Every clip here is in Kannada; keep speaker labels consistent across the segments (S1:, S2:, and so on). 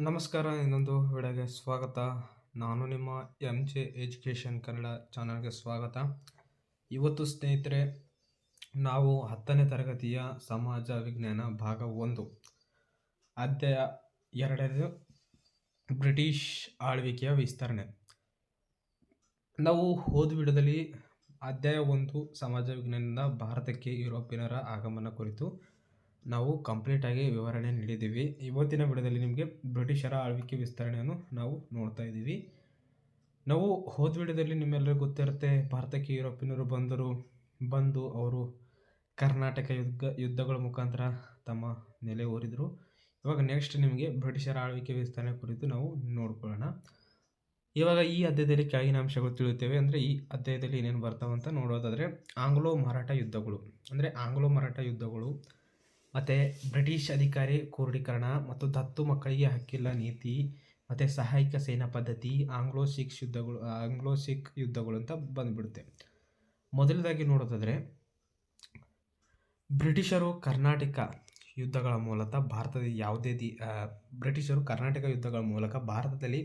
S1: ನಮಸ್ಕಾರ, ಇನ್ನೊಂದು ವಿಡಿಯೋಗೆ ಸ್ವಾಗತ. ನಾನು ನಿಮ್ಮ ಎಂ ಜೆ ಎಜುಕೇಷನ್ ಕನ್ನಡ ಚಾನಲ್ಗೆ ಸ್ವಾಗತ. ಇವತ್ತು ಸ್ನೇಹಿತರೆ, ನಾವು ಹತ್ತನೇ ತರಗತಿಯ ಸಮಾಜ ವಿಜ್ಞಾನ ಭಾಗ ಒಂದು, ಅಧ್ಯಾಯ ಎರಡನೇ ಬ್ರಿಟಿಷ್ ಆಳ್ವಿಕೆಯ ವಿಸ್ತರಣೆ. ನಾವು ಹೋದ ವಿಡಿಯೋದಲ್ಲಿ ಅಧ್ಯಾಯ ಒಂದು, ಸಮಾಜ ವಿಜ್ಞಾನದಿಂದ ಭಾರತಕ್ಕೆ ಯುರೋಪಿಯನರ ಆಗಮನ ಕುರಿತು ನಾವು ಕಂಪ್ಲೀಟಾಗಿ ವಿವರಣೆ ನೀಡಿದ್ದೀವಿ. ಇವತ್ತಿನ ವಿಡಿಯೋದಲ್ಲಿ ನಿಮಗೆ ಬ್ರಿಟಿಷರ ಆಳ್ವಿಕೆ ವಿಸ್ತರಣೆಯನ್ನು ನಾವು ನೋಡ್ತಾ ಇದ್ದೀವಿ. ನಾವು ಹೋದ ವಿಡಿಯೋದಲ್ಲಿ ನಿಮ್ಮೆಲ್ಲರಿಗೂ ಗೊತ್ತಿರುತ್ತೆ, ಭಾರತಕ್ಕೆ ಯುರೋಪಿಯನ್ನರು ಬಂದರು, ಬಂದು ಅವರು ಕರ್ನಾಟಕ ಯುದ್ಧ, ಯುದ್ಧಗಳ ಮುಖಾಂತರ ತಮ್ಮ ನೆಲೆ ಓರಿದ್ರು. ಇವಾಗ ನೆಕ್ಸ್ಟ್ ನಿಮಗೆ ಬ್ರಿಟಿಷರ ಆಳ್ವಿಕೆ ವಿಸ್ತರಣೆ ಕುರಿತು ನಾವು ನೋಡ್ಕೊಳ್ಳೋಣ. ಇವಾಗ ಈ ಅಧ್ಯಾಯದಲ್ಲಿ ಕೆಳಗಿನ ಅಂಶಗಳು ತಿಳಿಯುತ್ತೇವೆ. ಅಂದರೆ ಈ ಅಧ್ಯಾಯದಲ್ಲಿ ಏನೇನು ಬರ್ತಾವಂತ ನೋಡೋದಾದರೆ, ಆಂಗ್ಲೋ ಮರಾಠ ಯುದ್ಧಗಳು. ಅಂದರೆ ಆಂಗ್ಲೋ ಮರಾಠ ಯುದ್ಧಗಳು ಮತ್ತು ಬ್ರಿಟಿಷ್ ಅಧಿಕಾರಿ ಕ್ರೋಢೀಕರಣ ಮತ್ತು ದತ್ತು ಮಕ್ಕಳಿಗೆ ಹಕ್ಕಿಲ್ಲ ನೀತಿ ಮತ್ತು ಸಹಾಯಕ ಸೇನಾ ಪದ್ಧತಿ, ಆಂಗ್ಲೋ ಸಿಖ್ ಯುದ್ಧಗಳು ಆಂಗ್ಲೋ ಸಿಖ್ ಯುದ್ಧಗಳು ಅಂತ ಬಂದುಬಿಡುತ್ತೆ. ಮೊದಲದಾಗಿ ನೋಡೋದಾದರೆ, ಬ್ರಿಟಿಷರು ಕರ್ನಾಟಕ ಯುದ್ಧಗಳ ಮೂಲಕ ಭಾರತದ ಯಾವುದೇ ದಿ ಬ್ರಿಟಿಷರು ಕರ್ನಾಟಕ ಯುದ್ಧಗಳ ಮೂಲಕ ಭಾರತದಲ್ಲಿ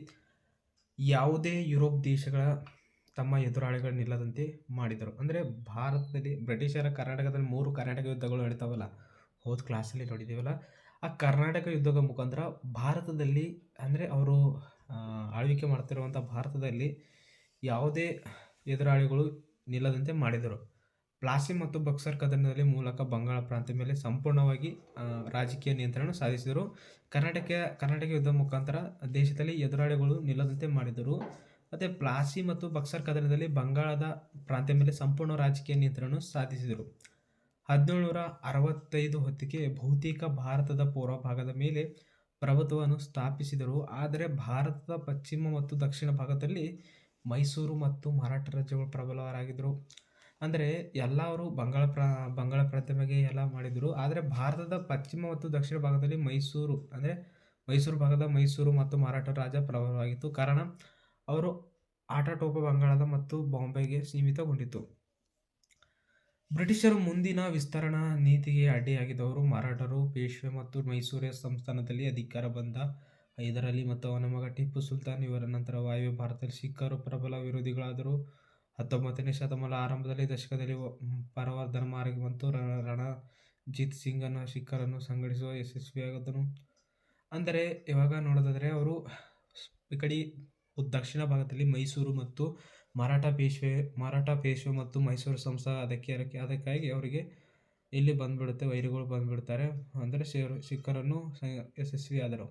S1: ಯಾವುದೇ ಯುರೋಪ್ ದೇಶಗಳ ತಮ್ಮ ಎದುರಾಳಿಗಳನ್ನಿಲ್ಲದಂತೆ ಮಾಡಿದರು. ಅಂದರೆ ಭಾರತದಲ್ಲಿ ಬ್ರಿಟಿಷರ ಕರ್ನಾಟಕದಲ್ಲಿ ಮೂರು ಕರ್ನಾಟಕ ಯುದ್ಧಗಳು ನಡೀತಾವಲ್ಲ ಹೋದ ಕ್ಲಾಸಲ್ಲಿ ನೋಡಿದ್ದೀವಲ್ಲ, ಆ ಕರ್ನಾಟಕ ಯುದ್ಧದ ಮುಖಾಂತರ ಭಾರತದಲ್ಲಿ ಅಂದರೆ ಅವರು ಆಳ್ವಿಕೆ ಮಾಡ್ತಿರುವಂಥ ಭಾರತದಲ್ಲಿ ಯಾವುದೇ ಎದುರಾಳಿಗಳು ನಿಲ್ಲದಂತೆ ಮಾಡಿದರು. ಪ್ಲಾಸಿ ಮತ್ತು ಬಕ್ಸರ್ ಕದನದಲ್ಲಿ ಮೂಲಕ ಬಂಗಾಳ ಪ್ರಾಂತ್ಯ ಮೇಲೆ ಸಂಪೂರ್ಣವಾಗಿ ರಾಜಕೀಯ ನಿಯಂತ್ರಣ ಸಾಧಿಸಿದರು. ಕರ್ನಾಟಕ ಕರ್ನಾಟಕ ಯುದ್ಧ ಮುಖಾಂತರ ದೇಶದಲ್ಲಿ ಎದುರಾಳಿಗಳು ನಿಲ್ಲದಂತೆ ಮಾಡಿದರು. ಮತ್ತು ಪ್ಲಾಸಿ ಮತ್ತು ಬಕ್ಸರ್ ಕದನದಲ್ಲಿ ಬಂಗಾಳದ ಪ್ರಾಂತ್ಯ ಮೇಲೆ ಸಂಪೂರ್ಣ ರಾಜಕೀಯ ನಿಯಂತ್ರಣ ಸಾಧಿಸಿದರು. ಹದಿನೇಳುನೂರ ಅರವತ್ತೈದು ಹೊತ್ತಿಗೆ ಬಹುತೇಕ ಭಾರತದ ಪೂರ್ವ ಭಾಗದ ಮೇಲೆ ಪ್ರಭುತ್ವವನ್ನು ಸ್ಥಾಪಿಸಿದರು. ಆದರೆ ಭಾರತದ ಪಶ್ಚಿಮ ಮತ್ತು ದಕ್ಷಿಣ ಭಾಗದಲ್ಲಿ ಮೈಸೂರು ಮತ್ತು ಮರಾಠ ರಾಜ್ಯಗಳು ಪ್ರಬಲವರಾಗಿದ್ದರು ಅಂದರೆ ಎಲ್ಲರೂ ಬಂಗಾಳ ಪ್ರ, ಬಂಗಾಳ ಪ್ರತಿಮೆಗೆ ಎಲ್ಲ ಮಾಡಿದರು ಆದರೆ ಭಾರತದ ಪಶ್ಚಿಮ ಮತ್ತು ದಕ್ಷಿಣ ಭಾಗದಲ್ಲಿ ಮೈಸೂರು, ಅಂದರೆ ಮೈಸೂರು ಭಾಗದ ಮೈಸೂರು ಮತ್ತು ಮರಾಠ ರಾಜ್ಯ ಪ್ರಬಲವಾಗಿತ್ತು. ಕಾರಣ, ಅವರು ಆಟಾಟೋಪ ಬಂಗಾಳದ ಮತ್ತು ಬಾಂಬೆಗೆ ಸೀಮಿತಗೊಂಡಿತು ಬ್ರಿಟಿಷರು ಮುಂದಿನ ವಿಸ್ತರಣಾ ನೀತಿಗೆ ಅಡ್ಡಿಯಾಗಿದ್ದವರು ಮರಾಠರು. ಪೇಶ್ವೆ ಮತ್ತು ಮೈಸೂರು ಸಂಸ್ಥಾನದಲ್ಲಿ ಅಧಿಕಾರ ಬಂದ ಹೈದರಾಲಿ ಮತ್ತು ಅವನ ಮಗ ಟಿಪ್ಪು ಸುಲ್ತಾನ್ ಇವರ ನಂತರ ವಾಯುವ್ಯ ಭಾರತದಲ್ಲಿ ಸಿಖ್ಖರು ಪ್ರಬಲ ವಿರೋಧಿಗಳಾದರು. ಹತ್ತೊಂಬತ್ತನೇ ಶತಮಾನ ಆರಂಭದಲ್ಲಿ ದಶಕದಲ್ಲಿ ಪರವರ್ಧನ ಮಾರ್ಗ ಮತ್ತು ರಣಜಿತ್ ಸಿಂಗನ್ನು ಸಿಖ್ಖರನ್ನು ಸಂಘಟಿಸುವ ಯಶಸ್ವಿಯಾಗದನು ಅಂದರೆ ಇವಾಗ ನೋಡೋದಾದರೆ ಅವರು ಈ ಕಡೆ ದಕ್ಷಿಣ ಭಾಗದಲ್ಲಿ ಮೈಸೂರು ಮತ್ತು ಮರಾಠ ಪೇಶ್ವೆ ಮರಾಠ ಪೇಶ್ವೆ ಮತ್ತು ಮೈಸೂರು ಸಂಸ್ಥಾನ ಅದಕ್ಕೆ ಅದಕ್ಕೆ, ಅದಕ್ಕಾಗಿ ಅವರಿಗೆ ಇಲ್ಲಿ ಬಂದುಬಿಡುತ್ತೆ, ವೈರಿಗಳು ಬಂದುಬಿಡ್ತಾರೆ. ಅಂದರೆ ಸಿಖ್ಖರನ್ನು ಯಶಸ್ವಿಯಾದರು.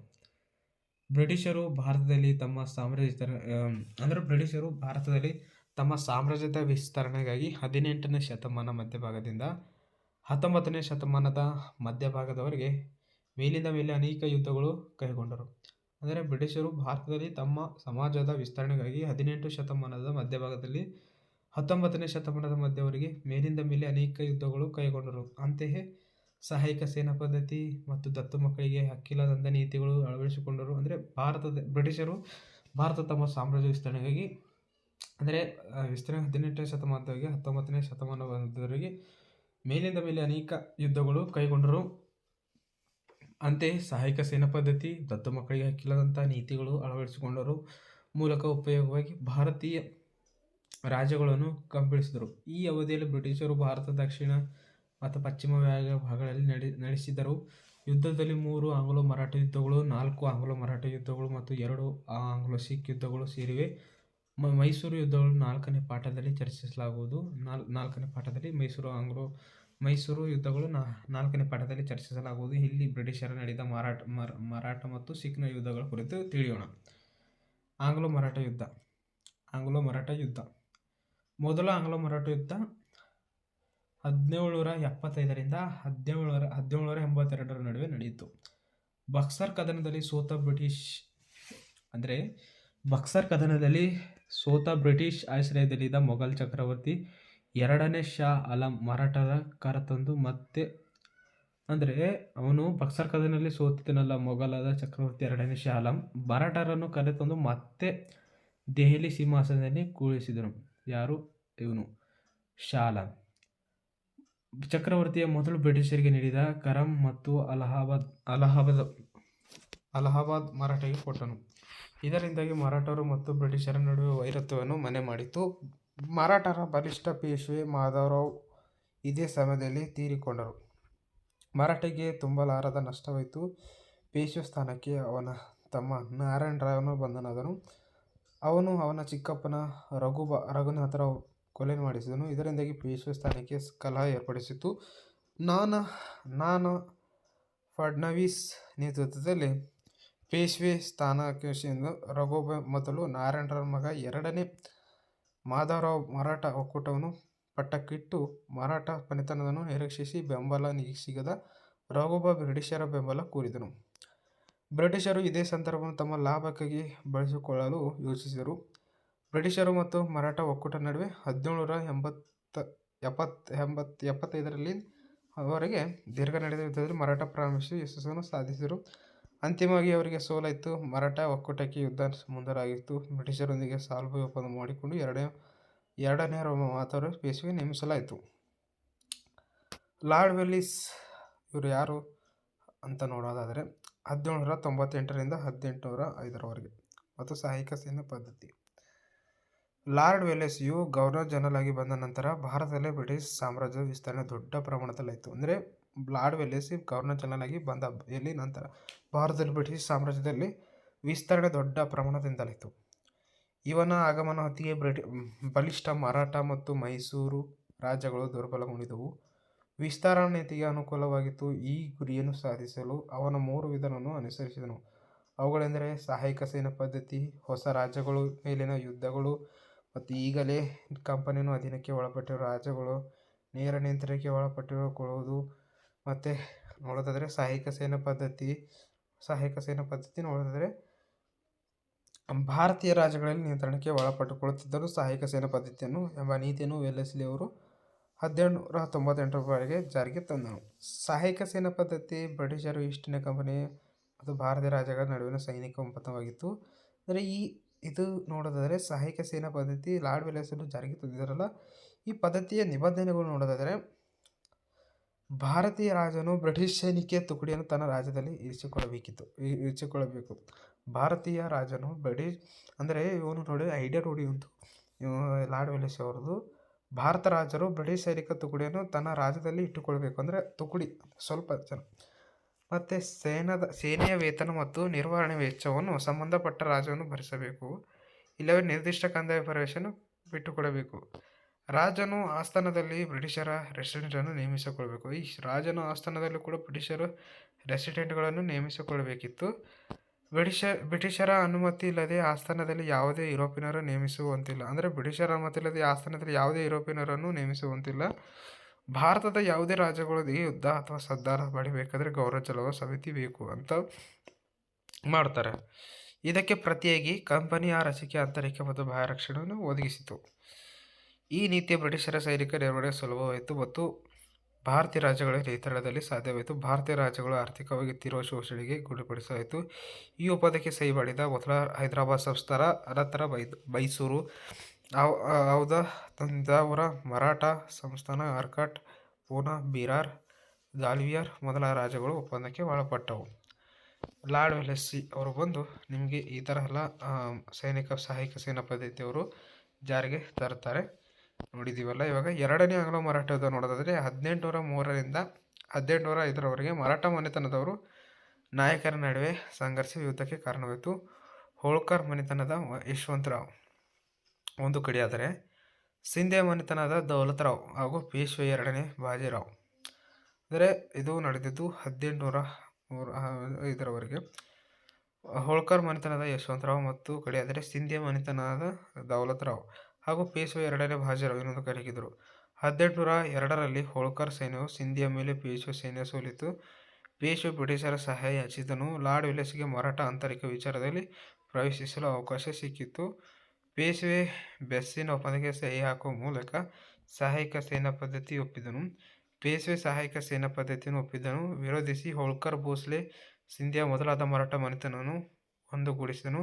S1: ಬ್ರಿಟಿಷರು ಭಾರತದಲ್ಲಿ ತಮ್ಮ ಸಾಮ್ರಾಜ್ಯ ಅಂದರೆ ಬ್ರಿಟಿಷರು ಭಾರತದಲ್ಲಿ ತಮ್ಮ ಸಾಮ್ರಾಜ್ಯದ ವಿಸ್ತರಣೆಗಾಗಿ ಹದಿನೆಂಟನೇ ಶತಮಾನ ಮಧ್ಯಭಾಗದಿಂದ ಹತ್ತೊಂಬತ್ತನೇ ಶತಮಾನದ ಮಧ್ಯಭಾಗದವರೆಗೆ ಮೇಲಿಂದ ಮೇಲೆ ಅನೇಕ ಯುದ್ಧಗಳು ಕೈಗೊಂಡರು. ಅಂದರೆ ಬ್ರಿಟಿಷರು ಭಾರತದಲ್ಲಿ ತಮ್ಮ ಸಮಾಜದ ವಿಸ್ತರಣೆಗಾಗಿ ಹದಿನೆಂಟು ಶತಮಾನದ ಮಧ್ಯಭಾಗದಲ್ಲಿ ಹತ್ತೊಂಬತ್ತನೇ ಶತಮಾನದ ಮಧ್ಯವರೆಗೆ ಮೇಲಿಂದ ಮೇಲೆ ಅನೇಕ ಯುದ್ಧಗಳು ಕೈಗೊಂಡರು. ಅಂತೆಯೇ ಸಹಾಯಕ ಸೇನಾ ಪದ್ಧತಿ ಮತ್ತು ದತ್ತು ಮಕ್ಕಳಿಗೆ ಹಕ್ಕಿಲ್ಲದಂಥ ನೀತಿಗಳು ಅಳವಡಿಸಿಕೊಂಡರು. ಅಂದರೆ ಭಾರತದ ಬ್ರಿಟಿಷರು ಭಾರತ ತಮ್ಮ ಸಾಮ್ರಾಜ್ಯ ವಿಸ್ತರಣೆಗಾಗಿ, ಅಂದರೆ ವಿಸ್ತರಣೆ ಹದಿನೆಂಟನೇ ಶತಮಾನದವರೆಗೆ ಹತ್ತೊಂಬತ್ತನೇ ಶತಮಾನದವರೆಗೆ ಮೇಲಿಂದ ಮೇಲೆ ಅನೇಕ ಯುದ್ಧಗಳು ಕೈಗೊಂಡರು. ಅಂತೆಯೇ ಸಹಾಯಕ ಸೇನಾ ಪದ್ಧತಿ, ದತ್ತು ಮಕ್ಕಳಿಗೆ ಹಕ್ಕಿಲ್ಲದಂಥ ನೀತಿಗಳು ಅಳವಡಿಸಿಕೊಂಡರು ಮೂಲಕ ಉಪಯೋಗವಾಗಿ ಭಾರತೀಯ ರಾಜ್ಯಗಳನ್ನು ಕಂಪಿಳಿಸಿದರು ಈ ಅವಧಿಯಲ್ಲಿ ಬ್ರಿಟಿಷರು ಭಾರತ, ದಕ್ಷಿಣ ಮತ್ತು ಪಶ್ಚಿಮ ಭಾಗಗಳಲ್ಲಿ ನಡೆ, ನಡೆಸಿದರು. ಯುದ್ಧದಲ್ಲಿ ಮೂರು ಆಂಗ್ಲೋ ಮರಾಠ ಯುದ್ಧಗಳು, ನಾಲ್ಕು ಆಂಗ್ಲೋ ಮರಾಠ ಯುದ್ಧಗಳು ಮತ್ತು ಎರಡು ಆಂಗ್ಲೋ ಸಿಖ್ ಯುದ್ಧಗಳು ಸೇರಿವೆ. ಮೈಸೂರು ಯುದ್ಧಗಳು ನಾಲ್ಕನೇ ಪಾಠದಲ್ಲಿ ಚರ್ಚಿಸಲಾಗುವುದು. ನಾಲ್, ನಾಲ್ಕನೇ ಪಾಠದಲ್ಲಿ ಮೈಸೂರು ಆಂಗ್ಲೋ ಮೈಸೂರು ಯುದ್ಧಗಳು ನಾಲ್ಕನೇ ಪಾಠದಲ್ಲಿ ಚರ್ಚಿಸಲಾಗುವುದು. ಇಲ್ಲಿ ಬ್ರಿಟಿಷರ ನಡೆದ ಮರಾಠ ಮರಾಠ ಮತ್ತು ಸಿಖ್ನ ಯುದ್ಧಗಳ ಕುರಿತು ತಿಳಿಯೋಣ. ಆಂಗ್ಲೋ ಮರಾಠ ಯುದ್ಧ. ಆಂಗ್ಲೋ ಮರಾಠ ಯುದ್ಧ. ಮೊದಲ ಆಂಗ್ಲೋ ಮರಾಠ ಯುದ್ಧ ಹದಿನೇಳುನೂರ ಎಪ್ಪತ್ತೈದರಿಂದ ಹದಿನೇಳುನೂರ ಹದಿನೇಳುನೂರ ಎಂಬತ್ತೆರಡರ ನಡುವೆ ನಡೆಯಿತು. ಬಕ್ಸರ್ ಕದನದಲ್ಲಿ ಸೋತ ಬ್ರಿಟಿಷ್, ಅಂದರೆ ಬಕ್ಸರ್ ಕದನದಲ್ಲಿ ಸೋತ ಬ್ರಿಟಿಷ್ ಆಶ್ರಯದಲ್ಲಿದ್ದ ಮೊಘಲ್ ಚಕ್ರವರ್ತಿ ಎರಡನೇ ಶಾ ಅಲಂ ಮರಾಠರ ಕರೆತಂದು ಮತ್ತೆ, ಅಂದರೆ ಅವನು ಬಕ್ಸರ್ ಕದನಲ್ಲಿ ಸೋತಿದ್ದನಲ್ಲ ಮೊಘಲಾದ ಚಕ್ರವರ್ತಿ ಎರಡನೇ ಶಾ ಅಲಂ. ಮರಾಠರನ್ನು ಕರೆತಂದು ಮತ್ತೆ ದೆಹಲಿ ಸಿಂಹಾಸನದಲ್ಲಿ ಕೂಳಿಸಿದನು. ಯಾರು? ಇವನು. ಶಾ ಚಕ್ರವರ್ತಿಯ ಮೊದಲು ಬ್ರಿಟಿಷರಿಗೆ ನೀಡಿದ ಕರಂ ಮತ್ತು ಅಲಹಾಬಾದ್ ಅಲಹಾಬಾದ್ ಅಲಹಾಬಾದ್ ಮರಾಠೆಗೆ ಕೊಟ್ಟನು. ಇದರಿಂದಾಗಿ ಮರಾಠರು ಮತ್ತು ಬ್ರಿಟಿಷರ ನಡುವೆ ವೈರತ್ವವನ್ನು ಮನೆ ಮಾಡಿತು. ಮರಾಠರ ಬಲಿಷ್ಠ ಪೇಶ್ವೆ ಮಾಧವರಾವ್ ಇದೇ ಸಮಯದಲ್ಲಿ ತೀರಿಕೊಂಡರು. ಮರಾಠಿಗೆ ತುಂಬಲಾರದ ನಷ್ಟವಾಯಿತು. ಪೇಶ್ವೆ ಸ್ಥಾನಕ್ಕೆ ಅವನ ತಮ್ಮ ನಾರಾಯಣ ರಾವನು ಬಂಧನಾದನು ಅವನು ಅವನ ಚಿಕ್ಕಪ್ಪನ ರಘುನಾಥರಾವ್ ಕೊಲೆ ಮಾಡಿಸಿದನು. ಇದರಿಂದಾಗಿ ಪೇಶ್ವೆ ಸ್ಥಾನಕ್ಕೆ ಕಲಹ ನಾನು, ನಾನಾ ಫಡ್ನವೀಸ್ ನೇತೃತ್ವದಲ್ಲಿ ಪೇಶ್ವೆ ಸ್ಥಾನಕ್ಕೆ ರಘುಬ ಮೊದಲು ನಾರಾಯಣರ ಮಗ, ಎರಡನೇ ಮಾಧವರಾವ್ ಮರಾಠ ಒಕ್ಕೂಟವನ್ನು ಪಟ್ಟಕ್ಕಿಟ್ಟು ಮರಾಠ ಪನಿತನವನ್ನು ನಿರೀಕ್ಷಿಸಿ ಬೆಂಬಲ ಸಿಗದ ರಘುಬ ಬ್ರಿಟಿಷರ ಬೆಂಬಲ ಕೋರಿದನು. ಬ್ರಿಟಿಷರು ಇದೇ ಸಂದರ್ಭವನ್ನು ತಮ್ಮ ಲಾಭಕ್ಕಾಗಿ ಬಳಸಿಕೊಳ್ಳಲು ಯೋಚಿಸಿದರು. ಬ್ರಿಟಿಷರು ಮತ್ತು ಮರಾಠ ಒಕ್ಕೂಟ ನಡುವೆ ಹದಿನೇಳುನೂರ ಎಪ್ಪತ್ತೈದರಲ್ಲಿ ಅವರಿಗೆ ದೀರ್ಘ ನಡೆದ ಯುದ್ಧದಲ್ಲಿ ಮರಾಠ ಪ್ರಾರಂಭಿಸಿ ಯಶಸ್ಸನ್ನು ಸಾಧಿಸಿದರು. ಅಂತಿಮವಾಗಿ ಅವರಿಗೆ ಸೋಲಾಯಿತು. ಮರಾಠ ಒಕ್ಕೂಟಕ್ಕೆ ಯುದ್ಧ ಮುಂದರಾಗಿತ್ತು ಬ್ರಿಟಿಷರೊಂದಿಗೆ ಸಲುಭಾಯ್ ಒಪ್ಪಂದ ಮಾಡಿಕೊಂಡು ಎರಡನೇ ಮಾಧವರಾವ್ ಪೇಶ್ವೆ ನೇಮಿಸಲಾಯಿತು. ಲಾರ್ಡ್ ವೆಲ್ಲಿಸ್ ಇವರು ಯಾರು ಅಂತ ನೋಡೋದಾದರೆ ಹದಿನೇಳುನೂರ ತೊಂಬತ್ತೆಂಟರಿಂದ ಹದಿನೆಂಟುನೂರ ಐದರವರೆಗೆ ಮತ್ತು ಸಹಾಯಕ ಸೇನಾ ಪದ್ಧತಿ. ಲಾರ್ಡ್ ವೆಲ್ಲೆಸ್ಯು ಗವರ್ನರ್ ಜನರಲ್ ಆಗಿ ಬಂದ ನಂತರ ಭಾರತದಲ್ಲೇ ಬ್ರಿಟಿಷ್ ಸಾಮ್ರಾಜ್ಯದ ವಿಸ್ತರಣೆ ದೊಡ್ಡ ಪ್ರಮಾಣದಲ್ಲಾಯಿತು. ಅಂದರೆ ಲಾರ್ಡ್ ವೆಲ್ಲೆಸಿ ಗವರ್ನರ್ ಜನರಲ್ ಆಗಿ ಬಂದ ಎಲ್ಲಿ ನಂತರ ಭಾರತದಲ್ಲಿ ಬ್ರಿಟಿಷ್ ಸಾಮ್ರಾಜ್ಯದಲ್ಲಿ ವಿಸ್ತರಣೆ ದೊಡ್ಡ ಪ್ರಮಾಣದಿಂದಲಿತ್ತು ಇವನ ಆಗಮನ ಹೊತ್ತಿಗೆ ಬಲಿಷ್ಠ ಮರಾಠ ಮತ್ತು ಮೈಸೂರು ರಾಜ್ಯಗಳು ದುರ್ಬಲಗೊಂಡಿದ್ದವು. ವಿಸ್ತರಣಾ ನೀತಿಗೆ ಅನುಕೂಲವಾಗಿತ್ತು. ಈ ಗುರಿಯನ್ನು ಸಾಧಿಸಲು ಅವನ ಮೂರು ವಿಧಾನವನ್ನು ಅನುಸರಿಸಿದನು. ಅವುಗಳೆಂದರೆ ಸಹಾಯಕ ಸೇನಾ ಪದ್ಧತಿ, ಹೊಸ ರಾಜ್ಯಗಳ ಮೇಲಿನ ಯುದ್ಧಗಳು ಮತ್ತು ಈಗಲೇ ಕಂಪನಿಯನ್ನು ಅಧೀನಕ್ಕೆ ಒಳಪಟ್ಟಿರುವ ರಾಜ್ಯಗಳು ನೇರ ನಿಯಂತ್ರಣಕ್ಕೆ ಒಳಪಡಿಸಿಕೊಳ್ಳುವುದು. ಮತ್ತೆ ನೋಡೋದಾದರೆ ಸಹಾಯಕ ಸೇನಾ ಪದ್ಧತಿ. ಸಹಾಯಕ ಸೇನಾ ಪದ್ಧತಿ ನೋಡೋದಾದರೆ ಭಾರತೀಯ ರಾಜ್ಯಗಳಲ್ಲಿ ನಿಯಂತ್ರಣಕ್ಕೆ ಒಳಪಟ್ಟುಕೊಳ್ಳುತ್ತಿದ್ದರೂ ಸಹಾಯಕ ಸೇನಾ ಪದ್ಧತಿಯನ್ನು ಎಂಬ ನೀತಿಯನ್ನು ವೆಲ್ಲೆಸ್ಲಿ ಅವರು ಹದಿನೇಳುನೂರ ತೊಂಬತ್ತೆಂಟರವರೆಗೆ ಜಾರಿಗೆ ತಂದನು. ಸಹಾಯಕ ಸೇನಾ ಪದ್ಧತಿ ಬ್ರಿಟಿಷರು, ಈಸ್ಟ್ ಇಂಡಿಯಾ ಕಂಪನಿ ಮತ್ತು ಭಾರತೀಯ ರಾಜ್ಯಗಳ ನಡುವಿನ ಸೈನಿಕ ಒಪ್ಪಂದವಾಗಿತ್ತು. ಅಂದರೆ ಈ ಇದು ನೋಡೋದಾದರೆ ಸಹಾಯಕ ಸೇನಾ ಪದ್ಧತಿ ಲಾರ್ಡ್ ವೆಲ್ಲೆಸ್ಲಿ ಜಾರಿಗೆ ತಂದಿದ್ದಾರಲ್ಲ ಈ ಪದ್ಧತಿಯ ನಿಬಂಧನೆಗಳು ನೋಡೋದಾದರೆ ಭಾರತೀಯ ರಾಜನು ಬ್ರಿಟಿಷ್ ಸೈನಿಕ ತುಕಡಿಯನ್ನು ತನ್ನ ರಾಜ್ಯದಲ್ಲಿ ಇರಿಸಿಕೊಳ್ಳಬೇಕಿತ್ತು ಇರಿಸಿಕೊಳ್ಳಬೇಕು. ಭಾರತೀಯ ರಾಜನು ಬ್ರಿಟಿಷ್ ಅಂದರೆ ಇವನು ನೋಡಿ ಐಡಿಯಾ ನೋಡಿ ಒಂದು ಲಾರ್ಡ್ ವೆಲ್ಲೆಸ್ ಅವರದು ಭಾರತ ರಾಜರು ಬ್ರಿಟಿಷ್ ಸೈನಿಕ ತುಕಡಿಯನ್ನು ತನ್ನ ರಾಜ್ಯದಲ್ಲಿ ಇಟ್ಟುಕೊಳ್ಬೇಕು ಅಂದರೆ ತುಕಡಿ, ಸ್ವಲ್ಪ ಜನ ಮತ್ತು ಸೇನಾದ, ಸೇನೆಯ ವೇತನ ಮತ್ತು ನಿರ್ವಹಣೆ ವೆಚ್ಚವನ್ನು ಸಂಬಂಧಪಟ್ಟ ರಾಜನು ಭರಿಸಬೇಕು. ಇಲ್ಲವೇ ನಿರ್ದಿಷ್ಟ ಕಂದಾಯ ಪ್ರವೇಶವನ್ನು ಬಿಟ್ಟುಕೊಡಬೇಕು. ರಾಜನ ಆಸ್ಥಾನದಲ್ಲಿ ಬ್ರಿಟಿಷರ ರೆಸಿಡೆಂಟನ್ನು ನೇಮಿಸಿಕೊಳ್ಬೇಕು ಈ ರಾಜನ ಆಸ್ಥಾನದಲ್ಲೂ ಕೂಡ ಬ್ರಿಟಿಷರು ರೆಸಿಡೆಂಟ್ಗಳನ್ನು ನೇಮಿಸಿಕೊಳ್ಳಬೇಕಿತ್ತು. ಬ್ರಿಟಿಷರ ಅನುಮತಿ ಇಲ್ಲದೆ ಆಸ್ಥಾನದಲ್ಲಿ ಯಾವುದೇ ಯುರೋಪಿಯನರು ನೇಮಿಸುವಂತಿಲ್ಲ. ಅಂದರೆ ಬ್ರಿಟಿಷರ ಅನುಮತಿ ಇಲ್ಲದೆ ಆಸ್ಥಾನದಲ್ಲಿ ಯಾವುದೇ ಯುರೋಪಿನರನ್ನು ನೇಮಿಸುವಂತಿಲ್ಲ. ಭಾರತದ ಯಾವುದೇ ರಾಜ್ಯಗಳೊಂದಿಗೆ ಯುದ್ಧ ಅಥವಾ ಸದ್ದಾರ ಪಡಿಬೇಕಾದ್ರೆ ಗೌರವ ಚಲವ ಸಮಿತಿ ಬೇಕು ಅಂತ ಮಾಡ್ತಾರೆ. ಇದಕ್ಕೆ ಪ್ರತಿಯಾಗಿ ಕಂಪನಿ ಆ ರಸಿಕೆ ಆಂತರಿಕ ಮತ್ತು ಭಯರಕ್ಷಣೆಯನ್ನು ರಕ್ಷಣೆಯನ್ನು ಒದಗಿಸಿತು. ಈ ನೀತಿಯ ಬ್ರಿಟಿಷರ ಸೈನಿಕ ನಿರ್ವಹಣೆ ಸುಲಭವಾಯಿತು ಮತ್ತು ಭಾರತೀಯ ರಾಜ್ಯಗಳ ನಿಯಂತ್ರಣದಲ್ಲಿ ಸಾಧ್ಯವಾಯಿತು. ಭಾರತೀಯ ರಾಜ್ಯಗಳು ಆರ್ಥಿಕವಾಗಿ ತೀವ್ರ ಶೋಷಣೆಗೆ ಗುರಿಪಡಿಸಲಾಯಿತು. ಈ ಒಪ್ಪಂದಕ್ಕೆ ಸಹಿ ಮಾಡಿದ ಮೊದಲ ಹೈದರಾಬಾದ್ ಸಂಸ್ಥಾನ, ಅನಂತರ ಮೈಸೂರು, ಔದ ತಂಜಾವೂರ ಮರಾಠ ಸಂಸ್ಥಾನ, ಆರ್ಕಾಟ್ ಪೂನಾ, ಬಿರಾರ್ ಗಾಲ್ವಿಯರ್ ಮೊದಲ ರಾಜ್ಯಗಳು ಒಪ್ಪಂದಕ್ಕೆ ಒಳಪಟ್ಟವು. ಲಾರ್ಡ್ ವೆಲೆಸ್ಸಿ ಅವರು ಬಂದು ನಿಮಗೆ ಈ ಥರ ಎಲ್ಲ ಸೈನಿಕ ಸಹಾಯಕ ಸೇನಾ ಪದ್ಧತಿಯವರು ಜಾರಿಗೆ ತರ್ತಾರೆ. ನೋಡಿದ್ದೀವಲ್ಲ ಇವಾಗ ಎರಡನೇ ಆಂಗ್ಲೋ ಮರಾಠ ಯುದ್ಧ ನೋಡೋದಾದರೆ ಹದಿನೆಂಟುನೂರ ಮೂರರಿಂದ ಹದಿನೆಂಟುನೂರ ಐದರವರೆಗೆ ಮರಾಠ ಮನೆತನದವರು ನಾಯಕರ ನಡುವೆ ಸಂಘರ್ಷ ಯುದ್ಧಕ್ಕೆ ಕಾರಣವಾಯಿತು. ಹೋಳ್ಕರ್ ಮನೆತನದ ಯಶವಂತರಾವ್ ಒಂದು ಕಡೆಯಾದರೆ, ಸಿಂಧೆ ಮನೆತನದ ದೌಲತ್ ರಾವ್ ಹಾಗೂ ಪೇಶ್ವೆ ಎರಡನೇ ಬಾಜಿರಾವ್. ಅಂದರೆ ಇದು ನಡೆದಿದ್ದು ಹದಿನೆಂಟುನೂರ ಐದರವರೆಗೆ. ಹೋಳ್ಕರ್ ಮನೆತನದ ಯಶವಂತರಾವ್ ಮತ್ತು ಕಡೆಯಾದರೆ, ಸಿಂಧೇ ಮನೆತನದ ದೌಲತ್ ರಾವ್ ಹಾಗೂ ಪೇಶ್ವೆ ಎರಡನೇ ಬಾಜಿರಾವ್ ಇನ್ನೊಂದು ಕಡೆಯಾಗಿದ್ದರು. ಹದಿನೆಂಟುನೂರ ಎರಡರಲ್ಲಿ ಹೋಳ್ಕರ್ ಸೈನ್ಯವು ಸಿಂಧಿಯ ಮೇಲೆ ಪೇಶ್ವೆ ಸೈನ್ಯ ಸೋಲಿತು ಪೇಶ್ವೆ ಬ್ರಿಟಿಷರ ಸಹಾಯ ಯಾಚಿಸಿದನು. ಲಾರ್ಡ್ ವೆಲ್ಲೆಸ್ಲಿಗೆ ಮರಾಠ ಆಂತರಿಕ ವಿಚಾರದಲ್ಲಿ ಪ್ರವೇಶಿಸಲು ಅವಕಾಶ ಸಿಕ್ಕಿತು. ಪೇಶ್ವೆ ಬೆಸ್ಸಿನ ಒಪ್ಪಂದಕ್ಕೆ ಸಹಿ ಹಾಕುವ ಮೂಲಕ ಸಹಾಯಕ ಸೇನಾ ಪದ್ಧತಿ ಒಪ್ಪಿದನು. ಪೇಶ್ವೆ ಸಹಾಯಕ ಸೇನಾ ಪದ್ಧತಿಯನ್ನು ಒಪ್ಪಿದನು ವಿರೋಧಿಸಿ ಹೋಳ್ಕರ್, ಭೋಸ್ಲೆ ಸಿಂಧಿಯಾ ಮೊದಲಾದ ಮರಾಠ ಮನೆತನವನ್ನು ಒಂದುಗೂಡಿಸಿದನು.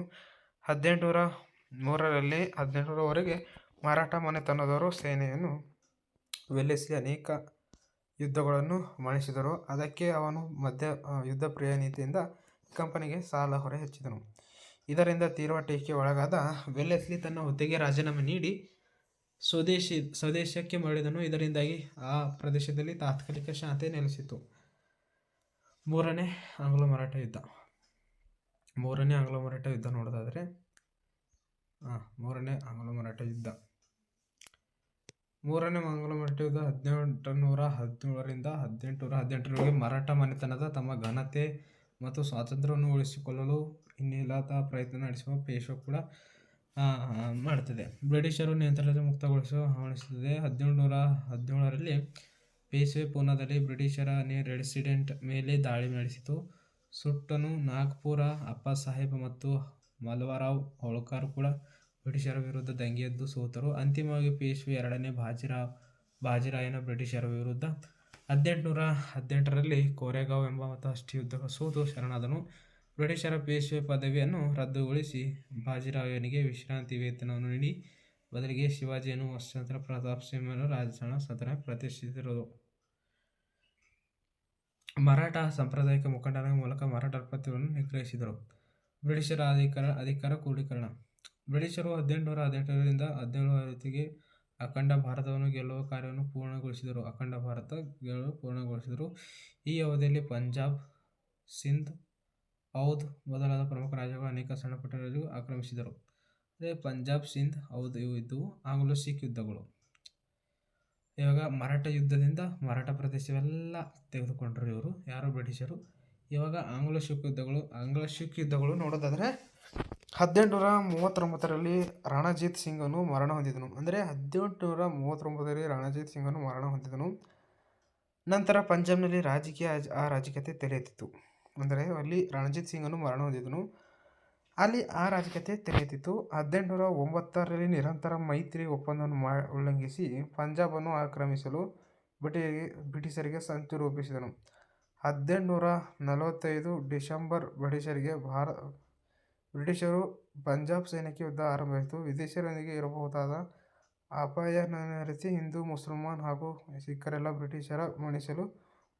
S1: ಹದಿನೆಂಟುನೂರ ಮೂರರಿಂದ ಹದಿನೆಂಟರವರೆಗೆ ಮರಾಠ ಮನೆತನದವರು ಸೇನೆಯನ್ನು ವೆಲ್ಲಿಸಿ ಅನೇಕ ಯುದ್ಧಗಳನ್ನು ಮಣಿಸಿದರು. ಅದಕ್ಕೆ ಅವನು ಮಧ್ಯ ಯುದ್ಧ ಪ್ರಿಯ ನೀತಿಯಿಂದ ಕಂಪನಿಗೆ ಸಾಲ ಹೊರೆ ಹೆಚ್ಚಿದನು ಇದರಿಂದ ತೀವ್ರ ಟೀಕೆ ಒಳಗಾದ ವೆಲ್ಲೆಸ್ಲಿ ತನ್ನ ಹುದ್ದೆಗೆ ರಾಜೀನಾಮೆ ನೀಡಿ ಸ್ವದೇಶಿ, ಸ್ವದೇಶಕ್ಕೆ ಮರಳಿದನು. ಇದರಿಂದಾಗಿ ಆ ಪ್ರದೇಶದಲ್ಲಿ ತಾತ್ಕಾಲಿಕ ಶಾಂತಿ ನೆಲೆಸಿತು ಮೂರನೇ ಆಂಗ್ಲೋ ಮರಾಠ ಯುದ್ಧ. ಮೂರನೇ ಆಂಗ್ಲೋ ಮರಾಠ ಯುದ್ಧ ನೋಡೋದಾದರೆ ಮೂರನೇ ಆಂಗ್ಲ ಮರಾಠ ಯುದ್ಧ. ಮೂರನೇ ಆಂಗ್ಲ ಮರಾಠ ಯುದ್ಧ ಹದಿನೆಂಟು ನೂರ ಹದಿನೇಳರಿಂದ ಹದಿನೆಂಟು ನೂರ ಹದಿನೆಂಟರವರೆಗೆ ಮರಾಠ ಮನೆತನದ ತಮ್ಮ ಘನತೆ ಮತ್ತು ಸ್ವಾತಂತ್ರ್ಯವನ್ನು ಉಳಿಸಿಕೊಳ್ಳಲು ಇನ್ನಿಲ್ಲದ ಪ್ರಯತ್ನ ನಡೆಸುವ ಪೇಶ್ವ ಕೂಡ ಮಾಡುತ್ತದೆ. ಬ್ರಿಟಿಷರು ನಿಯಂತ್ರಣದ ಮುಕ್ತಗೊಳಿಸುವ ಆಹ್ವಾನಿಸುತ್ತದೆ ಹದಿನೇಳು ನೂರ ಹದಿನೇಳರಲ್ಲಿ ಪೇಶ್ವೆ ಪೂನಾದಲ್ಲಿ ಬ್ರಿಟಿಷರ ರೆಸಿಡೆಂಟ್ ಮೇಲೆ ದಾಳಿ ನಡೆಸಿತು. ಸುಟ್ಟನು ನಾಗ್ಪುರ ಅಪ್ಪ ಸಾಹೇಬ್ ಮತ್ತು ಮಲ್ವಾರಾವ್ ಹೋಳ್ಕರ್ ಕೂಡ ಬ್ರಿಟಿಷರ ವಿರುದ್ಧ ದಂಗೆಯೆದ್ದು ಸೋತರು. ಅಂತಿಮವಾಗಿ ಪೇಶ್ವೆ ಎರಡನೇ ಬಾಜಿರಾವ್ ಬಾಜಿರಾಯನ ಬ್ರಿಟಿಷರ ವಿರುದ್ಧ ಹದಿನೆಂಟುನೂರ ಹದಿನೆಂಟರಲ್ಲಿ ಕೋರೆಗಾವ್ ಎಂಬ ಮತಷ್ಟಿ ಯುದ್ಧ ಸೋತು ಶರಣಾದನು. ಬ್ರಿಟಿಷರ ಪೇಶ್ವೆ ಪದವಿಯನ್ನು ರದ್ದುಗೊಳಿಸಿ ಬಾಜಿರಾಯನಿಗೆ ವಿಶ್ರಾಂತಿ ವೇತನವನ್ನು ನೀಡಿ, ಬದಲಿಗೆ ಶಿವಾಜಿಯನ್ನು ವಸಂತರ ಪ್ರತಾಪ್ ಸಿಂಹನು ರಾಜಸ್ಥಾನ ಸದನ ಪ್ರತಿಷ್ಠಿಸಿದರು. ಮರಾಠ ಸಾಂಪ್ರದಾಯಿಕ ಮುಖಂಡರ ಮೂಲಕ ಮರಾಠ ಪತ್ರವನ್ನು ನಿಗ್ರಹಿಸಿದರು. ಬ್ರಿಟಿಷರ ಅಧಿಕಾರ ಅಧಿಕಾರ ಕ್ರೋಢೀಕರಣ ಬ್ರಿಟಿಷರು ಹದಿನೆಂಟುನೂರ ಹದಿನೆಂಟರಿಂದ ಹದಿನೇಳರವರೆಗೆ ಅಖಂಡ ಭಾರತವನ್ನು ಗೆಲ್ಲುವ ಕಾರ್ಯವನ್ನು ಪೂರ್ಣಗೊಳಿಸಿದರು. ಅಖಂಡ ಭಾರತ ಗೆಲ್ಲಲು ಪೂರ್ಣಗೊಳಿಸಿದರು. ಈ ಅವಧಿಯಲ್ಲಿ ಪಂಜಾಬ್, ಸಿಂಧ್ ಔದ್ ಮೊದಲಾದ ಪ್ರಮುಖ ರಾಜ್ಯಗಳು ಅನೇಕ ಸಣ್ಣಪುಟ್ಟ ರಾಜ್ಯಗಳು ಆಕ್ರಮಿಸಿದರು. ಅದೇ ಪಂಜಾಬ್, ಸಿಂಧ್ ಔದ್ ಇವು ಇದ್ದವು. ಆಂಗ್ಲೋ ಸಿಖ್ ಯುದ್ಧಗಳು. ಇವಾಗ ಮರಾಠ ಯುದ್ಧದಿಂದ ಮರಾಠ ಪ್ರದೇಶವೆಲ್ಲ ತೆಗೆದುಕೊಂಡರು ಇವರು. ಯಾರು? ಬ್ರಿಟಿಷರು. ಇವಾಗ ಆಂಗ್ಲ ಸಿಖ್ ಯುದ್ಧಗಳು. ಆಂಗ್ಲ ಸಿಖ್ ಯುದ್ಧಗಳು ನೋಡೋದಾದರೆ ಹದಿನೆಂಟುನೂರ ಮೂವತ್ತೊಂಬತ್ತರಲ್ಲಿ ರಾಣಾಜಿತ್ ಸಿಂಗನು ಮರಣ ಹೊಂದಿದನು. ಅಂದರೆ ಹದಿನೆಂಟುನೂರ ಮೂವತ್ತೊಂಬತ್ತರಲ್ಲಿ ರಾಣಾಜಿತ್ ಸಿಂಗನು ಮರಣ ಹೊಂದಿದನು. ನಂತರ ಪಂಜಾಬ್ನಲ್ಲಿ ರಾಜಕೀಯ ಆ ರಾಜಕೀಯತೆ ತೆರೆಯುತ್ತಿತ್ತು. ಅಂದರೆ ಅಲ್ಲಿ ರಣಜಿತ್ ಸಿಂಗನು ಮರಣ ಹೊಂದಿದನು. ಅಲ್ಲಿ ಆ ರಾಜಕೀಯತೆ ತೆರೆಯುತ್ತಿತ್ತು. ಹದಿನೆಂಟುನೂರ ಒಂಬತ್ತರಲ್ಲಿ ನಿರಂತರ ಮೈತ್ರಿ ಒಪ್ಪಂದವನ್ನು ಮಾ ಉಲ್ಲಂಘಿಸಿ ಪಂಜಾಬನ್ನು ಆಕ್ರಮಿಸಲು ಬ್ರಿಟಿಷರಿಗೆ ಬ್ರಿಟಿಷರಿಗೆ ಸಂಚು ರೂಪಿಸಿದನು. ಹದಿನೆಂಟುನೂರ ನಲವತ್ತೈದು ಡಿಸೆಂಬರ್ ಬ್ರಿಟಿಷರಿಗೆ ಭಾರ ಬ್ರಿಟಿಷರು ಪಂಜಾಬ್ ಸೈನ್ಯಕ್ಕೆ ಯುದ್ಧ ಆರಂಭಿಸಿತು ವಿದೇಶಿಯರೊಂದಿಗೆ ಇರಬಹುದಾದ ಅಪಾಯ ಅರಿತು ಹಿಂದೂ, ಮುಸಲ್ಮಾನ್ ಹಾಗೂ ಸಿಖ್ಖರೆಲ್ಲ ಬ್ರಿಟಿಷರ ಮಣಿಸಲು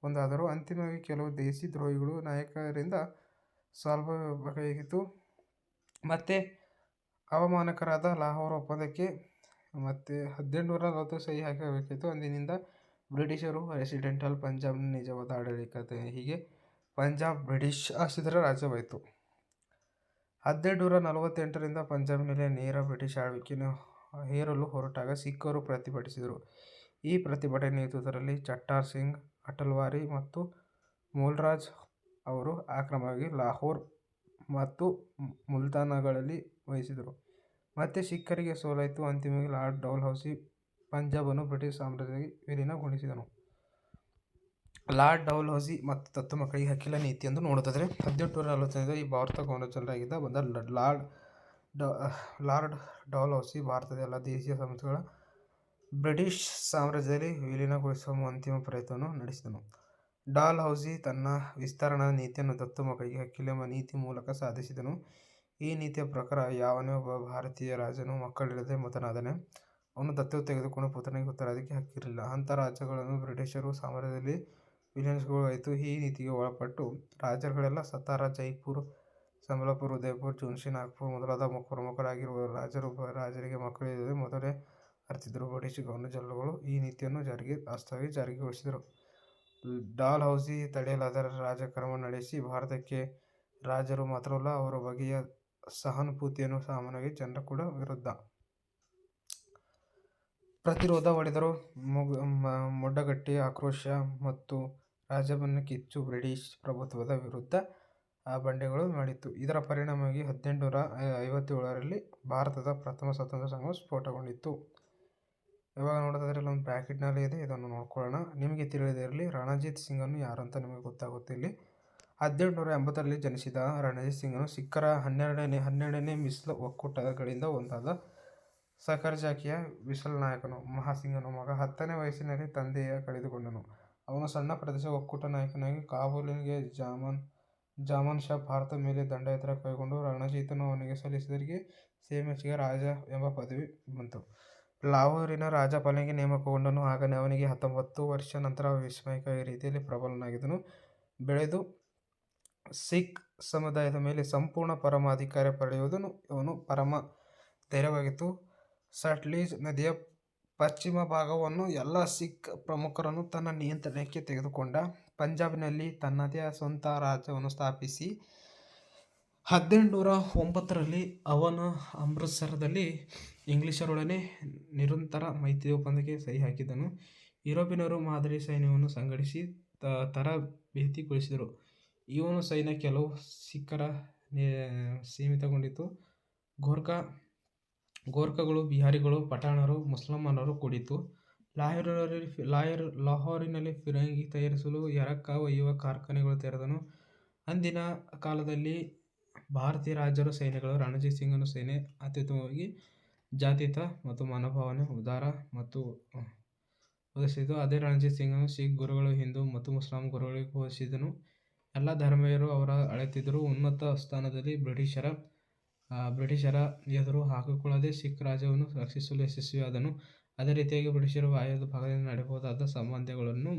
S1: ಒಂದಾದರು. ಅಂತಿಮವಾಗಿ ಕೆಲವು ದೇಸಿ ದ್ರೋಹಿಗಳು ನಾಯಕರಿಂದ ಸಾಲ್ಬೇಕಾಗಿತ್ತು ಮತ್ತು ಅವಮಾನಕರಾದ ಲಾಹೋರ್ ಒಪ್ಪಂದಕ್ಕೆ ಮತ್ತು ಹದಿನೆಂಟುನೂರ ನಲವತ್ತು ಸಹಿ ಹಾಕಬೇಕಿತ್ತು ಅಂದಿನಿಂದ ಬ್ರಿಟಿಷರು ರೆಸಿಡೆಂಟಲ್ ಪಂಜಾಬ್ನ ನಿಜವಾದ ಆಡಳಿತ ಹೀಗೆ ಪಂಜಾಬ್ ಬ್ರಿಟಿಷ್ ಶಾಸಿತರ ರಾಜ್ಯವಾಯಿತು. ಹದಿನೆಂಟುನೂರ ನಲವತ್ತೆಂಟರಿಂದ ಮೇಲೆ ನೇರ ಬ್ರಿಟಿಷ್ ಆಳ್ವಿಕೆಯನ್ನು ಹೇರಲು ಹೊರಟಾಗ ಸಿಖ್ಖರು ಪ್ರತಿಭಟಿಸಿದರು. ಈ ಪ್ರತಿಭಟನೆ ನೇತೃತ್ವದಲ್ಲಿ ಚಟ್ಟಾರ್ ಸಿಂಗ್, ಅಟಲ್ವಾರಿ ಮತ್ತು ಮೂಲ್ರಾಜ್ ಅವರು ಆಕ್ರಮವಾಗಿ ಲಾಹೋರ್ ಮತ್ತು ಮುಲ್ತಾನಗಳಲ್ಲಿ ವಹಿಸಿದರು. ಮತ್ತೆ ಸಿಖ್ಖರಿಗೆ ಸೋಲಾಯಿತು. ಅಂತಿಮವಾಗಿ ಲಾರ್ಡ್ ಡೌಲ್ಹೌಸಿ ಪಂಜಾಬನ್ನು ಬ್ರಿಟಿಷ್ ಸಾಮ್ರಾಜ್ಯಕ್ಕೆ ವಿಲೀನಗೊಳಿಸಿದನು. ಲಾರ್ಡ್ ಡೌಲ್ಹೌಸಿ ಮತ್ತು ದತ್ತು ಮಕ್ಕಳಿಗೆ ಹಕ್ಕಿಲ ನೀತಿಯೆಂದು ಹದಿನೆಂಟು ಹದಿನೆಂಟುನೂರ ನಲವತ್ತೈದು ಈ ಭಾರತ ಗವರ್ನರ್ ಬಂದ ಲಾರ್ಡ್ ಡ, ಲಾರ್ಡ್ ಡೌಲ್ಹೌಸಿ ಭಾರತದ ಎಲ್ಲ ದೇಶೀಯ ಸಂಸ್ಥೆಗಳ ಬ್ರಿಟಿಷ್ ಸಾಮ್ರಾಜ್ಯದಲ್ಲಿ ವಿಲೀನಗೊಳಿಸುವ ಅಂತಿಮ ಪ್ರಯತ್ನವನ್ನು ನಡೆಸಿದನು. ಡಾಲ್ ಹೌಸಿ ತನ್ನ ವಿಸ್ತರಣಾ ನೀತಿಯನ್ನು ದತ್ತು ಮಕ್ಕಳಿಗೆ ಹಕ್ಕಿಲೆಂಬ ನೀತಿ ಮೂಲಕ ಸಾಧಿಸಿದನು. ಈ ನೀತಿಯ ಪ್ರಕಾರ ಯಾವನೇ ಒಬ್ಬ ಭಾರತೀಯ ರಾಜನು ಮಕ್ಕಳಿಲ್ಲದೆ ಮತನಾದನೆ. ಅವನು ದತ್ತು ತೆಗೆದುಕೊಂಡು ಪುತ್ರನಿಗೆ ಉತ್ತರಾಧಿಕೆ ಹಕ್ಕಿರಲಿಲ್ಲ ಅಂಥ ರಾಜ್ಯಗಳನ್ನು ಬ್ರಿಟಿಷರು ಸಾಮ್ರಾಜ್ಯದಲ್ಲಿ ವಿಲೀನಗೊಳಿಸಲಾಯಿತು ಈ ನೀತಿಗೆ ಒಳಪಟ್ಟು ರಾಜರುಗಳೆಲ್ಲ ಸತಾರ, ಜೈಪುರ್ ಸಂಬಲಪುರ್ ಉದಯಪುರ್ ಝುನ್ಸಿ ನಾಗ್ಪುರ್ ಮೊದಲಾದ ಪ್ರಮುಖರಾಗಿರುವ ರಾಜರು ರಾಜರಿಗೆ ಮಕ್ಕಳಿಲ್ಲದೆ ಮೊದಲೇ ಅರಿತಿದ್ದರು ಬ್ರಿಟಿಷ್ ಗವರ್ನರ್ ಜನರಲ್ಗಳು ಈ ನೀತಿಯನ್ನು ಜಾರಿಗೆ ವಾಸ್ತವವಾಗಿ ಜಾರಿಗೊಳಿಸಿದರು. ಡಾಲ್ ಹೌಸಿ ತಡೆಯಲಾದ ರಾಜಕ್ರಮ ನಡೆಸಿ ಭಾರತಕ್ಕೆ ರಾಜರು ಮಾತ್ರವಲ್ಲ ಅವರ ಬಗೆಯ ಸಹಾನುಭೂತಿಯನ್ನು ಸಾಮಾನ್ಯವಾಗಿ ಜನರ ಕೂಡ ವಿರುದ್ಧ ಪ್ರತಿರೋಧ ಮ- ಮೊಡ್ಡಗಟ್ಟಿ ಆಕ್ರೋಶ ಮತ್ತು ರಾಜಭನ್ನ ಕಿಚ್ಚು ಬ್ರಿಟಿಷ್ ಪ್ರಭುತ್ವದ ವಿರುದ್ಧ ಬಂಡೆಗಳು ಮಾಡಿತ್ತು. ಇದರ ಪರಿಣಾಮವಾಗಿ ಹದಿನೆಂಟುನೂರ ಐವತ್ತೇಳರಲ್ಲಿ ಭಾರತದ ಪ್ರಥಮ ಸ್ವಾತಂತ್ರ್ಯ ಸಂಘವು ಸ್ಫೋಟಗೊಂಡಿತ್ತು. ಇವಾಗ ನೋಡೋದಾದ್ರೆ ಇಲ್ಲೊಂದು ಬ್ರ್ಯಾಕೆಟ್ನಲ್ಲಿ ಇದೆ, ಇದನ್ನು ನೋಡ್ಕೊಳ್ಳೋಣ. ನಿಮಗೆ ತಿಳಿದಿರಲಿ ರಣಜಿತ್ ಅನ್ನು ಯಾರು ಅಂತ ನಿಮಗೆ ಗೊತ್ತಾಗುತ್ತೆ ಇಲ್ಲಿ. ಹದಿನೆಂಟುನೂರ ಎಂಬತ್ತರಲ್ಲಿ ಜನಿಸಿದ ರಣಜಿತ್ ಸಿಂಗನು ಸಿಖ್ಖರ ಹನ್ನೆರಡನೇ ಹನ್ನೆರಡನೇ ಮಿಸ್ಲ್ ಒಕ್ಕೂಟಗಳಿಂದ ಒಂದಾದ ಸಕರ್ಜಾಕಿಯ ವಿಸಲ್ ನಾಯಕನು, ಮಹಾಸಿಂಗನು ಮಗ. ಹತ್ತನೇ ವಯಸ್ಸಿನಲ್ಲಿ ತಂದೆಯ ಕಳೆದುಕೊಂಡನು. ಅವನು ಸಣ್ಣ ಪ್ರದೇಶ ಒಕ್ಕೂಟ ನಾಯಕನಾಗಿ ಕಾಬೂಲಿಗೆ ಜಾಮನ್ ಜಾಮನ್ ಶಾ ಭಾರತದ ಮೇಲೆ ದಂಡಯಾತ್ರೆ ಕೈಗೊಂಡು ರಣಜಿತನು ಅವನಿಗೆ ಸಲ್ಲಿಸಿದರಿಗೆ ಸೇಮೆಚ್ಚಿಗೆ ರಾಜ ಎಂಬ ಪದವಿ ಬಂತು. ಲಾಹೋರಿನ ರಾಜಪಾಲನೆಗೆ ನೇಮಕಗೊಂಡನು. ಆಗ ಅವನಿಗೆ ಹತ್ತೊಂಬತ್ತು ವರ್ಷ ನಂತರ ವಿಸ್ಮಯಕ ರೀತಿಯಲ್ಲಿ ಪ್ರಬಲನಾಗಿದ್ದನು. ಬೆಳೆದು ಸಿಖ್ ಸಮುದಾಯದ ಮೇಲೆ ಸಂಪೂರ್ಣ ಪರಮಾಧಿಕಾರ ಪಡೆಯುವುದನ್ನು ಇವನು ಪರಮ ಧ್ಯೇಯವಾಗಿತ್ತು. ಸಟ್ಲೀಸ್ ನದಿಯ ಪಶ್ಚಿಮ ಭಾಗವನ್ನು ಎಲ್ಲ ಸಿಖ್ ಪ್ರಮುಖರನ್ನು ತನ್ನ ನಿಯಂತ್ರಣಕ್ಕೆ ತೆಗೆದುಕೊಂಡ. ಪಂಜಾಬ್ನಲ್ಲಿ ತನ್ನದೇ ಸ್ವಂತ ರಾಜ್ಯವನ್ನು ಸ್ಥಾಪಿಸಿ ಹದಿನೆಂಟುನೂರ ಒಂಬತ್ತರಲ್ಲಿ ಅವನ ಅಮೃತಸರದಲ್ಲಿ ಇಂಗ್ಲಿಷರೊಡನೆ ನಿರಂತರ ಮೈತ್ರಿ ಒಪ್ಪಂದಕ್ಕೆ ಸಹಿ ಹಾಕಿದನು. ಯುರೋಪಿನವರು ಮಾದರಿ ಸೈನ್ಯವನ್ನು ಸಂಘಟಿಸಿ ತ, ತರಬೇತಿಗೊಳಿಸಿದರು. ಇವನು ಸೈನ್ಯ ಕೆಲವು ಸಿಖ್ಖರ ಸೀಮಿತಗೊಂಡಿತು ಸೀಮಿತಗೊಂಡಿತ್ತು. ಗೋರ್ಖಾಗಳು, ಬಿಹಾರಿಗಳು, ಪಠಾಣರು, ಮುಸಲ್ಮಾನರು ಲಾಯರ್ ಲಾಹೋರಿನಲ್ಲಿ ಫಿರಂಗಿ ತಯಾರಿಸಲು ಎರಕ ಒಯ್ಯುವ ಕಾರ್ಖಾನೆಗಳು ತೆರೆದನು. ಅಂದಿನ ಕಾಲದಲ್ಲಿ ಭಾರತೀಯ ರಾಜರ ಸೇನೆಗಳು ರಣಜಿತ್ ಸಿಂಗನ ಸೇನೆ ಅತ್ಯುತ್ತಮವಾಗಿ ಮತ್ತು ಮನೋಭಾವನೆ, ಉದಾರ ಮತ್ತು ಪ್ರದರ್ಶಿಸಿತು. ಅದೇ ರಣಜಿತ್ ಸಿಂಗನು ಸಿಖ್ ಗುರುಗಳು ಹಿಂದೂ ಮತ್ತು ಮುಸ್ಲಾಂ ಗುರುಗಳಿಗೆ ಹೋಲಿಸಿದನು. ಎಲ್ಲ ಧರ್ಮೀಯರು ಅವರ ಅಳೆತಿದ್ದರು ಉನ್ನತ ಸ್ಥಾನದಲ್ಲಿ ಬ್ರಿಟಿಷರ ಎದುರು ಹಾಕಿಕೊಳ್ಳದೆ ಸಿಖ್ ರಾಜ್ಯವನ್ನು ರಕ್ಷಿಸಲು ಯಶಸ್ವಿಯಾದನು. ಅದೇ ರೀತಿಯಾಗಿ ಬ್ರಿಟಿಷರು ಆಯದ ಭಾಗದಿಂದ ನಡೆಯಬಹುದಾದ ಸಂಬಂಧಗಳನ್ನು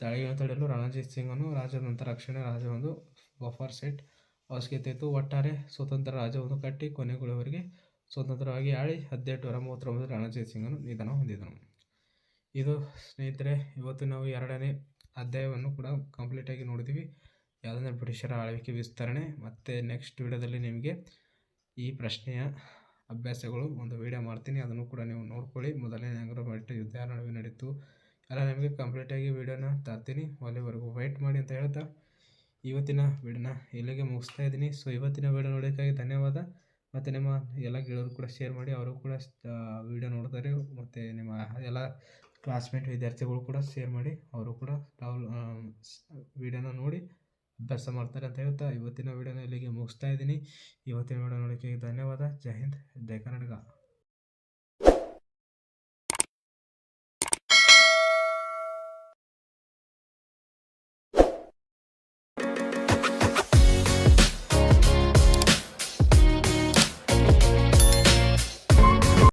S1: ತಡೆಯಲು ರಣಜಿತ್ ಸಿಂಗ್ ನಂತರ ರಕ್ಷಣಾ ರಾಜ್ಯವೊಂದು ಬಫರ್ ಸೆಟ್ ಅವಶ್ಯಕತೆ ಇತ್ತು ಒಟ್ಟಾರೆ ಸ್ವತಂತ್ರ ರಾಜ್ಯವನ್ನು ಕಟ್ಟಿ ಕೊನೆಗೊಳ್ಳುವವರೆಗೆ ಸ್ವತಂತ್ರವಾಗಿ ಆಳಿ ಹದಿನೆಂಟು ನೂರ ಮೂವತ್ತೊಂಬತ್ತು ರಣಜಿತ್ ಸಿಂಗನು ನಿಧನ ಹೊಂದಿದನು. ಇದು ಸ್ನೇಹಿತರೆ, ಇವತ್ತು ನಾವು ಎರಡನೇ ಅಧ್ಯಾಯವನ್ನು ಕೂಡ ಕಂಪ್ಲೀಟಾಗಿ ನೋಡಿದ್ದೀವಿ ಯಾವುದಂದ್ರೆ ಬ್ರಿಟಿಷರ ಆಳ್ವಿಕೆ ವಿಸ್ತರಣೆ. ಮತ್ತು ನೆಕ್ಸ್ಟ್ ವಿಡಿಯೋದಲ್ಲಿ ನಿಮಗೆ ಈ ಪ್ರಶ್ನೆಯ ಅಭ್ಯಾಸಗಳು ಒಂದು ವೀಡಿಯೋ ಮಾಡ್ತೀನಿ. ಅದನ್ನು ಕೂಡ ನೀವು ನೋಡ್ಕೊಳ್ಳಿ. ಮೊದಲನೇ ಆಂಗ್ಲೋ-ಬ್ರಿಟಿಷ್ ಯುದ್ಧ ನಡುವೆ ನಡೀತು ಎಲ್ಲ ನಿಮಗೆ ಕಂಪ್ಲೀಟಾಗಿ ವೀಡಿಯೋನ ತರ್ತೀನಿ. ಅಲ್ಲಿವರೆಗೂ ವೈಟ್ ಮಾಡಿ ಅಂತ ಹೇಳ್ತಾ ಇವತ್ತಿನ ವೀಡಿಯೋನ ಇಲ್ಲಿಗೆ ಮುಗಿಸ್ತಾ ಇದ್ದೀನಿ. ಸೊ ಇವತ್ತಿನ ವೀಡಿಯೋ ನೋಡೋಕ್ಕಾಗಿ ಧನ್ಯವಾದ. ಮತ್ತು ನಿಮ್ಮ ಎಲ್ಲ ಗೆಳೆಯರು ಕೂಡ ಶೇರ್ ಮಾಡಿ ಅವರು ಕೂಡ ವೀಡಿಯೋ ನೋಡ್ತಾರೆ. ಮತ್ತು ನಿಮ್ಮ ಎಲ್ಲ ಕ್ಲಾಸ್ಮೇಟ್ ವಿದ್ಯಾರ್ಥಿಗಳು ಕೂಡ ಶೇರ್ ಮಾಡಿ ಅವರು ಕೂಡ ವಿಡಿಯೋನ ನೋಡಿ ಅಭ್ಯಾಸ ಮಾಡ್ತಾರೆ ಅಂತ ಹೇಳ್ತಾ ಇವತ್ತಿನ ವಿಡಿಯೋನ ಇಲ್ಲಿಗೆ ಮುಗಿಸ್ತಾ ಇದ್ದೀನಿ. ಇವತ್ತಿನ ವಿಡಿಯೋ ನೋಡೋಕ್ಕೆ ಧನ್ಯವಾದ. ಜೈ ಹಿಂದ್, ಜೈ ಕರ್ನಾಟಕ.